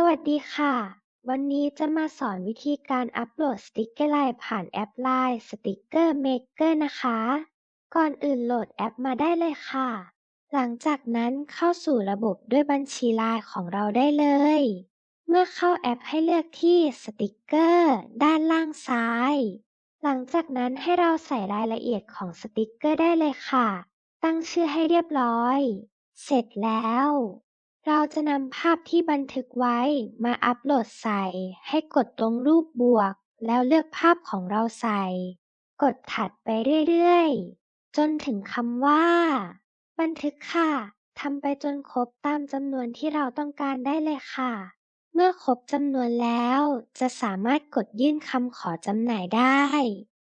สวัสดีค่ะ วันนี้จะมาสอนวิธีการอัปโหลดสติกเกอร์ไลน์ผ่านแอป LINE Sticker Maker นะคะ ก่อนอื่นโหลดแอปมาได้เลยค่ะ หลังจากนั้นเข้าสู่ระบบด้วยบัญชี LINE ของเราได้เลย เมื่อเข้าแอปให้เลือกที่สติกเกอร์ด้านล่างซ้าย หลังจากนั้นให้เราใส่รายละเอียดของสติกเกอร์ได้เลยค่ะ ตั้งชื่อให้เรียบร้อย เสร็จแล้ว เราจะนำภาพที่บันทึกไว้มาอัปโหลดใส่ ให้กดตรงรูปบวก แล้วเลือกภาพของเราใส่ กดถัดไปเรื่อยๆ จนถึงคำว่า บันทึกค่ะทำไปจนครบตามจำนวนที่เราต้องการได้เลยค่ะ เมื่อครบจำนวนแล้ว จะสามารถกดยื่นคำขอจำหน่ายได้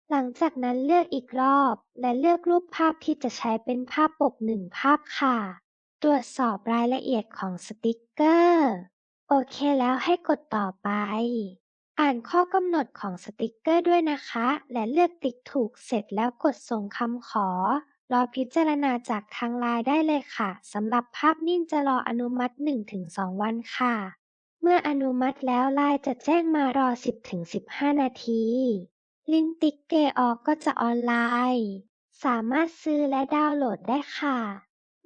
หลังจากนั้นเลือกอีกรอบ และเลือกรูปภาพที่จะใช้เป็นภาพปกหนึ่งภาพค่ะ ตรวจสอบรายละเอียดของสติกเกอร์ โอเคแล้วให้กดต่อไป อ่านข้อกำหนดของสติกเกอร์ด้วยนะคะ และเลือกติ๊กถูกเสร็จแล้วกดส่งคำขอ รอพิจารณาจากทางไลน์ได้เลยค่ะสำหรับภาพนิ่งจะรออนุมัติ 1-2 วันค่ะ เมื่ออนุมัติแล้วไลน์จะแจ้งมารอ 10-15 นาที ลิงก์ติ๊กเกออกก็จะออนไลน์ สามารถซื้อและดาวน์โหลดได้ค่ะ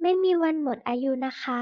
ไม่มีวันหมดอายุนะคะ